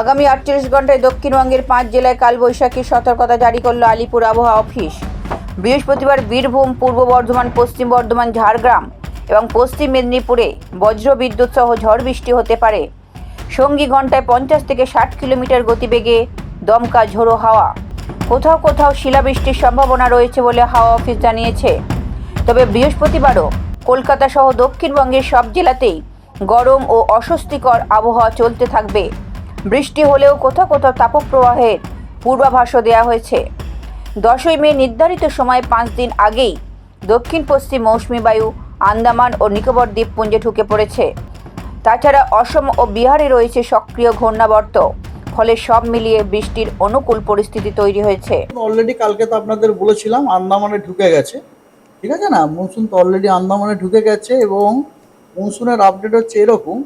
আগামী আটচল্লিশ ঘন্টায় দক্ষিণবঙ্গের পাঁচ জেলায় কালবৈশাখী সতর্কতা জারি করল আলিপুর আবহাওয়া অফিস। বৃহস্পতিবার বীরভূম, পূর্ব বর্ধমান, পশ্চিম বর্ধমান, ঝাড়গ্রাম এবং পশ্চিম মেদিনীপুরে বজ্র বিদ্যুৎ সহ ঝড় বৃষ্টি হতে পারে। সঙ্গী ঘন্টায় পঞ্চাশ থেকে ষাট কিলোমিটার গতিবেগে দমকা ঝোড়ো হাওয়া। কোথাও কোথাও শিলাবৃষ্টির সম্ভাবনা রয়েছে বলে হাওয়া অফিস জানিয়েছে। তবে বৃহস্পতিবারও কলকাতা সহ দক্ষিণবঙ্গের সব জেলাতেই গরম ও অস্বস্তিকর আবহাওয়া চলতে থাকবে। বৃষ্টি হলেও কোথাও কোথাও তাপপ্রবাহের পূর্বাভাসও দেওয়া হয়েছে। দশই মে নির্ধারিত সময় পাঁচ দিন আগেই দক্ষিণ পশ্চিম মৌসুমি বায়ু, আন্দামান ও নিকোবর দ্বীপপুঞ্জে ঢুকে পড়েছে। তাছাড়া অসম ও বিহারে রয়েছে সক্রিয় ঘূর্ণাবর্ত, ফলে সব মিলিয়ে বৃষ্টির অনুকূল পরিস্থিতি তৈরি হয়েছে। অলরেডি কালকে তো আপনাদের বলেছিলাম, আন্দামানে ঢুকে গেছে। ঠিক আছে না? মনসুন তো অলরেডি আন্দামানে ঢুকে গেছে এবং মনসুনের আপডেট হচ্ছে এরকম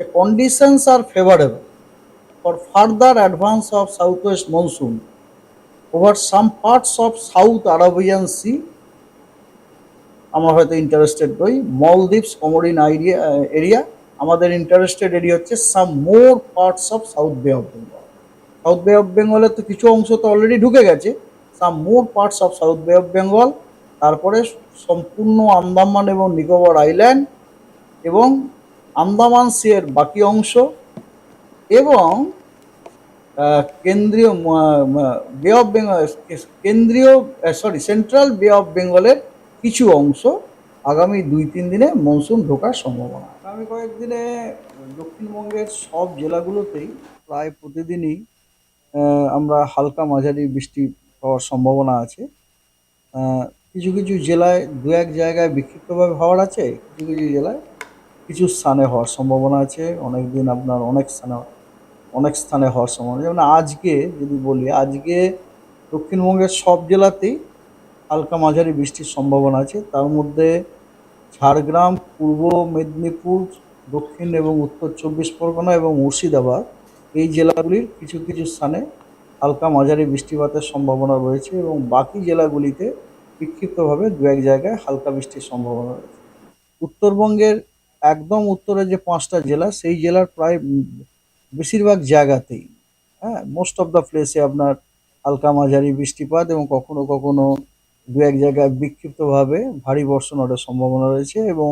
conditions R favourable further advance of south west monsoon over some parts of south Arabian sea আমরা হয়তো ইন্টারেস্টেড নই মলদ্বীপস কমোডিন আইডিয়া এরিয়া আমাদের ইন্টারেস্টেড এরিয়া হচ্ছে some more parts of south bay of Bengal south bay of বেঙ্গলের তো কিছু অংশ তো অলরেডি ঢুকে গেছে। Some more parts of south bay of Bengal তারপরে সম্পূর্ণ আন্দামান এবং নিকোবর আইল্যান্ড এবং আন্দামান সিয়ের বাকি অংশ। এবং কেন্দ্রীয় বে অফ বেঙ্গল কেন্দ্রীয় সরি সেন্ট্রাল বে অফ বেঙ্গলের কিছু অংশ আগামী দুই, তিন দিনে মনসুন ঢোকার সম্ভাবনা। আগামী কয়েকদিনে দক্ষিণবঙ্গের সব জেলাগুলোতেই প্রায় প্রতিদিনই আমরা হালকা মাঝারি বৃষ্টি হওয়ার সম্ভাবনা আছে। কিছু কিছু জেলায় দু, এক জায়গায় বিক্ষিপ্তভাবে হওয়ার আছে, কিছু কিছু জেলায় কিছু স্থানে হওয়ার সম্ভাবনা আছে অনেক দিন আপনার অনেক স্থানে অনেক স্থানে হওয়ার সম্ভাবনা। যেমন আজকে যদি বলি, আজকে দক্ষিণবঙ্গের সব জেলাতেই হালকা মাঝারি বৃষ্টির সম্ভাবনা আছে। তার মধ্যে ঝাড়গ্রাম, পূর্ব মেদিনীপুর, দক্ষিণ এবং উত্তর চব্বিশ পরগনা এবং মুর্শিদাবাদ এই জেলাগুলির কিছু কিছু স্থানে হালকা মাঝারি বৃষ্টিপাতের সম্ভাবনা রয়েছে এবং বাকি জেলাগুলিতে বিক্ষিপ্তভাবে দু এক জায়গায় হালকা বৃষ্টির সম্ভাবনা রয়েছে। উত্তরবঙ্গের একদম উত্তরে যে পাঁচটা জেলা, সেই জেলার প্রায় বেশিরভাগ জায়গাতেই হ্যাঁ? মোস্ট অফ দ্য প্লেসে আপনার হালকা মাঝারি বৃষ্টিপাত এবং কখনো কখনো দু এক জায়গায় বিক্ষিপ্তভাবে ভারী বর্ষণ হওয়ার সম্ভাবনা রয়েছে এবং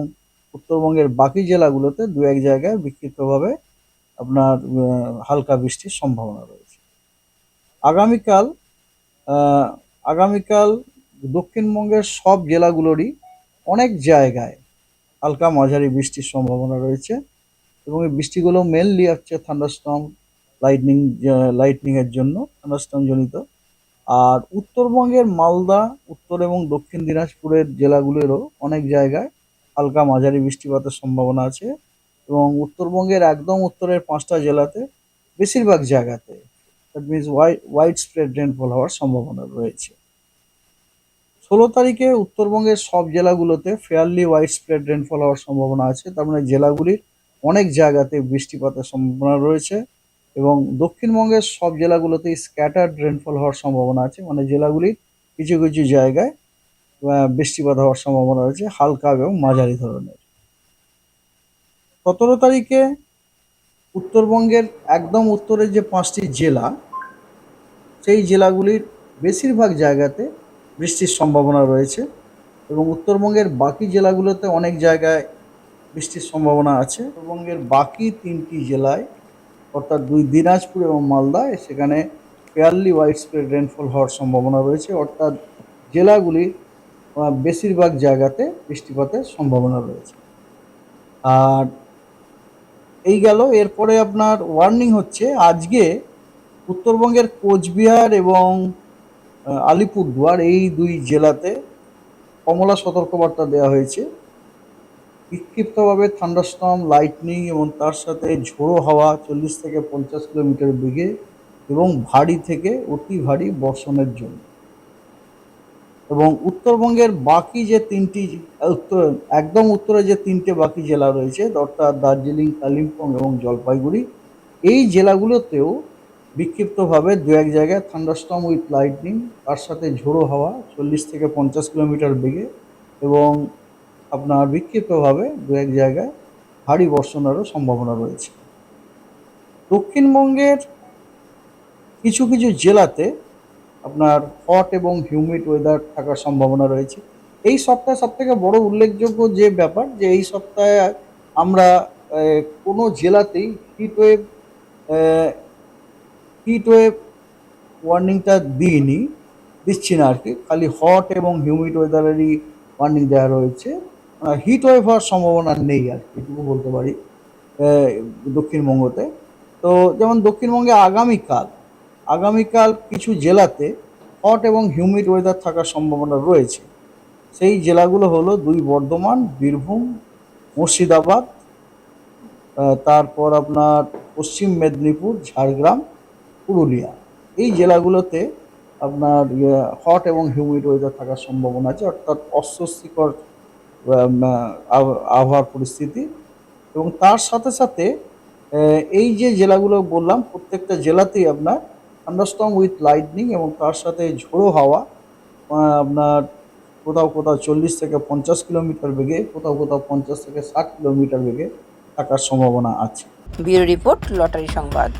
উত্তরবঙ্গের বাকি জেলাগুলোতে দু এক জায়গায় বিক্ষিপ্তভাবে আপনার হালকা বৃষ্টির সম্ভাবনা রয়েছে। আগামীকাল আগামীকাল দক্ষিণবঙ্গের সব জেলাগুলোরই অনেক জায়গায় হালকা মাঝারি বৃষ্টির সম্ভাবনা রয়েছে। এবং এই বৃষ্টিগুলো মেনলি হচ্ছে থান্ডারস্টর্ম লাইটনিং লাইটনিং এর জন্য থান্ডারস্টর্ম জনিত। আর উত্তরবঙ্গের মালদা, উত্তর এবং দক্ষিণ দিনাজপুরের জেলাগুলোরও অনেক জায়গায় হালকা মাঝারি বৃষ্টিপাতের সম্ভাবনা আছে এবং উত্তরবঙ্গের একদম উত্তরের পাঁচটা জেলাতে বেশিরভাগ জায়গাতে that means wide spread rainfall হওয়ার সম্ভাবনা রয়েছে। ষোলো তারিখে উত্তরবঙ্গের সব জেলাগুলোতে ফেয়ারলি ওয়াইড স্প্রেড রেনফল হওয়ার সম্ভাবনা আছে, তার মানে জেলাগুলির অনেক জায়গাতে বৃষ্টিপাতের সম্ভাবনা রয়েছে এবং দক্ষিণবঙ্গের সব জেলাগুলোতেই স্ক্যাটার্ড রেনফল হওয়ার সম্ভাবনা আছে। মানে জেলাগুলির কিছু কিছু জায়গায় বৃষ্টিপাত হওয়ার সম্ভাবনা রয়েছে, হালকা এবং মাঝারি ধরনের। সতেরো তারিখে উত্তরবঙ্গের একদম উত্তরের যে পাঁচটি জেলা, সেই জেলাগুলির বেশিরভাগ জায়গাতে বৃষ্টির সম্ভাবনা রয়েছে এবং উত্তরবঙ্গের বাকি জেলাগুলোতে অনেক জায়গায় বৃষ্টির সম্ভাবনা আছে। উত্তরবঙ্গের বাকি তিনটি জেলায়, অর্থাৎ দুই দিনাজপুর এবং মালদায় সেখানে ফেয়ারলি ওয়াইড স্প্রেড রেনফল হওয়ার সম্ভাবনা রয়েছে। অর্থাৎ জেলাগুলি বেশিরভাগ জায়গাতে বৃষ্টিপাতের সম্ভাবনা রয়েছে। আর এই গেল। এরপরে আপনার ওয়ার্নিং হচ্ছে, আজকে উত্তরবঙ্গের কোচবিহার এবং আলিপুরদুয়ার, এই দুই জেলাতে কমলা সতর্কবার্তা দেওয়া হয়েছে। বিক্ষিপ্তভাবে থান্ডারস্টর্ম লাইটনিং এবং তার সাথে ঝোড়ো হাওয়া চল্লিশ থেকে পঞ্চাশ কিলোমিটার বেগে এবং ভারী থেকে অতি ভারী বর্ষণের জন্য। এবং উত্তরবঙ্গের বাকি যে তিনটি উত্তর, একদম উত্তরে যে তিনটে বাকি জেলা রয়েছে, অর্থাৎ দার্জিলিং, কালিম্পং এবং জলপাইগুড়ি, এই জেলাগুলোতেও বিক্ষিপ্তভাবে দু এক জায়গায় থান্ডারস্টর্ম উইথ লাইটনিং তার সাথে ঝোড়ো হাওয়া চল্লিশ থেকে পঞ্চাশ কিলোমিটার বেগে এবং আপনার বিক্ষিপ্তভাবে দু এক জায়গায় ভারী বর্ষণেরও সম্ভাবনা রয়েছে। দক্ষিণবঙ্গের কিছু কিছু জেলাতে আপনার হট এবং হিউমিড ওয়েদার থাকার সম্ভাবনা রয়েছে। এই সপ্তাহে সব থেকে বড় উল্লেখযোগ্য যে ব্যাপার, যে এই সপ্তাহে আমরা কোনো জেলাতেই হিট ওয়েভ হিট ওয়েভ ওয়ার্নিংটা দিইনি, দিচ্ছি না আর কি। খালি হট এবং হিউমিড ওয়েদারেরই ওয়ার্নিং দেওয়া রয়েছে। হিট ওয়েভ হওয়ার সম্ভাবনা নেই আর এটুকু বলতে পারি দক্ষিণবঙ্গতে। তো যেমন দক্ষিণবঙ্গে আগামীকাল আগামীকাল কিছু জেলাতে হট এবং হিউমিড ওয়েদার থাকার সম্ভাবনা রয়েছে। সেই জেলাগুলো হলো দুই বর্ধমান, বীরভূম, মুর্শিদাবাদ তারপর আপনার পশ্চিম মেদিনীপুর, ঝাড়গ্রাম, পুরুলিয়া। এই জেলাগুলোতে আপনার হট এবং হিউমিড ওয়েদার থাকার সম্ভাবনা আছে, অর্থাৎ অস্বস্তিকর আবহাওয়ার পরিস্থিতি এবং তার সাথে সাথে এই যে জেলাগুলো বললাম, প্রত্যেকটা জেলাতেই আপনার থান্ডারস্টর্ম উইথ লাইটনিং এবং তার সাথে ঝোড়ো হাওয়া আপনার কোথাও কোথাও চল্লিশ থেকে পঞ্চাশ কিলোমিটার বেগে, কোথাও কোথাও পঞ্চাশ থেকে ষাট কিলোমিটার বেগে থাকার সম্ভাবনা আছে। ব্যুরো রিপোর্ট, লটারি সংবাদ।